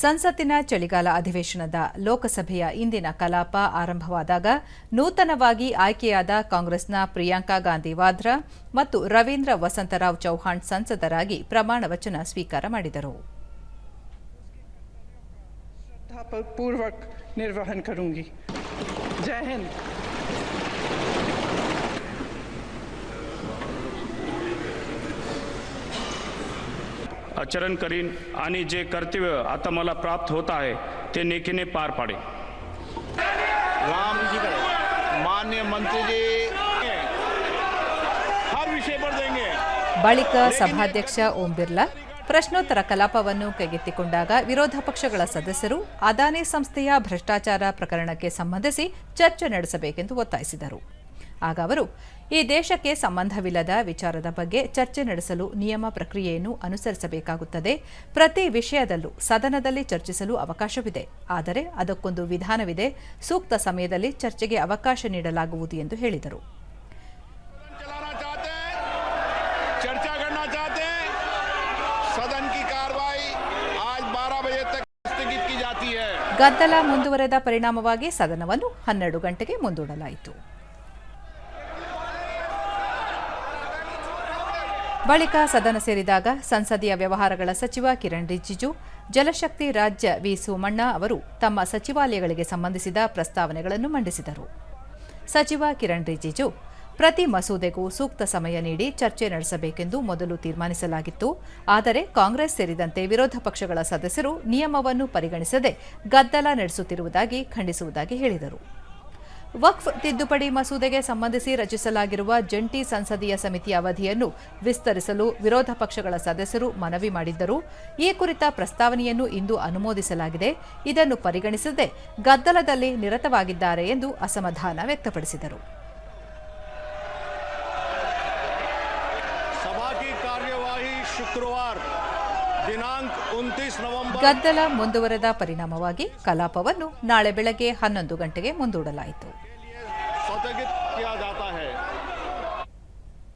ಸಂಸತ್ತಿನ ಚಳಿಗಾಲ ಅಧಿವೇಶನದ ಲೋಕಸಭೆಯ ಇಂದಿನ ಕಲಾಪ ಆರಂಭವಾದಾಗ ನೂತನವಾಗಿ ಆಯ್ಕೆಯಾದ ಕಾಂಗ್ರೆಸ್ನ ಪ್ರಿಯಾಂಕಾ ಗಾಂಧಿ ವಾದ್ರಾ ಮತ್ತು ರವೀಂದ್ರ ವಸಂತರಾವ್ ಚೌಹಾಣ್ ಸಂಸದರಾಗಿ ಪ್ರಮಾಣ ವಚನ ಸ್ವೀಕಾರ ಮಾಡಿದರು. ಜೈ ಹಿಂದ್. आचरण करीन आणि जे कर्तव्य आता मला प्राप्त होत आहे ते नेकीने पार पाडेन राम जी का मान्य मंत्री जी हर विषय पर देंगे ಬಳಿಕ ಸಭಾಧ್ಯಕ್ಷ ಓಂ ಬಿರ್ಲಾ ಪ್ರಶ್ನೋತ್ತರ ಕಲಾಪವನ್ನು ಕೈಗೆತ್ತಿಕೊಂಡಾಗ ವಿರೋಧ ಪಕ್ಷಗಳ ಸದಸ್ಯರು ಅದಾನಿ ಸಂಸ್ಥೆಯ ಭ್ರಷ್ಟಾಚಾರ ಪ್ರಕರಣಕ್ಕೆ ಸಂಬಂಧಿಸಿ ಚರ್ಚೆ ನಡೆಸಬೇಕೆಂದು ಒತ್ತಾಯಿಸಿದರು ಆಗ ಅವರು, ಈ ದೇಶಕ್ಕೆ ಸಂಬಂಧವಿಲ್ಲದ ವಿಚಾರದ ಬಗ್ಗೆ ಚರ್ಚೆ ನಡೆಸಲು ನಿಯಮ ಪ್ರಕ್ರಿಯೆಯನ್ನು ಅನುಸರಿಸಬೇಕಾಗುತ್ತದೆ. ಪ್ರತಿ ವಿಷಯದಲ್ಲೂ ಸದನದಲ್ಲಿ ಚರ್ಚಿಸಲು ಅವಕಾಶವಿದೆ. ಆದರೆ ಅದಕ್ಕೊಂದು ವಿಧಾನವಿದೆ. ಸೂಕ್ತ ಸಮಯದಲ್ಲಿ ಚರ್ಚೆಗೆ ಅವಕಾಶ ನೀಡಲಾಗುವುದು ಎಂದು ಹೇಳಿದರು. ಗದ್ದಲ ಮುಂದುವರೆದ ಪರಿಣಾಮವಾಗಿ ಸದನವನ್ನು ಹನ್ನೆರಡು ಗಂಟೆಗೆ ಮುಂದೂಡಲಾಯಿತು. ಬಳಿಕ ಸದನ ಸೇರಿದಾಗ ಸಂಸದೀಯ ವ್ಯವಹಾರಗಳ ಸಚಿವ ಕಿರಣ್ ರಿಜಿಜು, ಜಲಶಕ್ತಿ ರಾಜ್ಯ ವಿ ಸೋಮಣ್ಣ ಅವರು ತಮ್ಮ ಸಚಿವಾಲಯಗಳಿಗೆ ಸಂಬಂಧಿಸಿದ ಪ್ರಸ್ತಾವನೆಗಳನ್ನು ಮಂಡಿಸಿದರು. ಸಚಿವ ಕಿರಣ್ ರಿಜಿಜು, ಪ್ರತಿ ಮಸೂದೆಗೂ ಸೂಕ್ತ ಸಮಯ ನೀಡಿ ಚರ್ಚೆ ನಡೆಸಬೇಕೆಂದು ಮೊದಲು ತೀರ್ಮಾನಿಸಲಾಗಿತ್ತು. ಆದರೆ ಕಾಂಗ್ರೆಸ್ ಸೇರಿದಂತೆ ವಿರೋಧ ಪಕ್ಷಗಳ ಸದಸ್ಯರು ನಿಯಮವನ್ನು ಪರಿಗಣಿಸದೆ ಗದ್ದಲ ನಡೆಸುತ್ತಿರುವುದಾಗಿ ಖಂಡಿಸುವುದಾಗಿ ಹೇಳಿದರು. ವಕ್ಫ್ ತಿದ್ದುಪಡಿ ಮಸೂದೆಗೆ ಸಂಬಂಧಿಸಿ ರಚಿಸಲಾಗಿರುವ ಜಂಟಿ ಸಂಸದೀಯ ಸಮಿತಿಯ ಅವಧಿಯನ್ನು ವಿಸ್ತರಿಸಲು ವಿರೋಧ ಪಕ್ಷಗಳ ಸದಸ್ಯರು ಮನವಿ ಮಾಡಿದ್ದರು. ಈ ಕುರಿತ ಪ್ರಸ್ತಾವನೆಯನ್ನು ಇಂದು ಅನುಮೋದಿಸಲಾಗಿದೆ. ಇದನ್ನು ಪರಿಗಣಿಸದೆ ಗದ್ದಲದಲ್ಲಿ ನಿರತವಾಗಿದ್ದಾರೆ ಎಂದು ಅಸಮಾಧಾನ ವ್ಯಕ್ತಪಡಿಸಿದರು. सभा ಗದ್ದಲ ಮುಂದುವರೆದ ಪರಿಣಾಮವಾಗಿ ಕಲಾಪವನ್ನು ನಾಳೆ ಬೆಳಗ್ಗೆ ಹನ್ನೊಂದು ಗಂಟೆಗೆ ಮುಂದೂಡಲಾಯಿತು.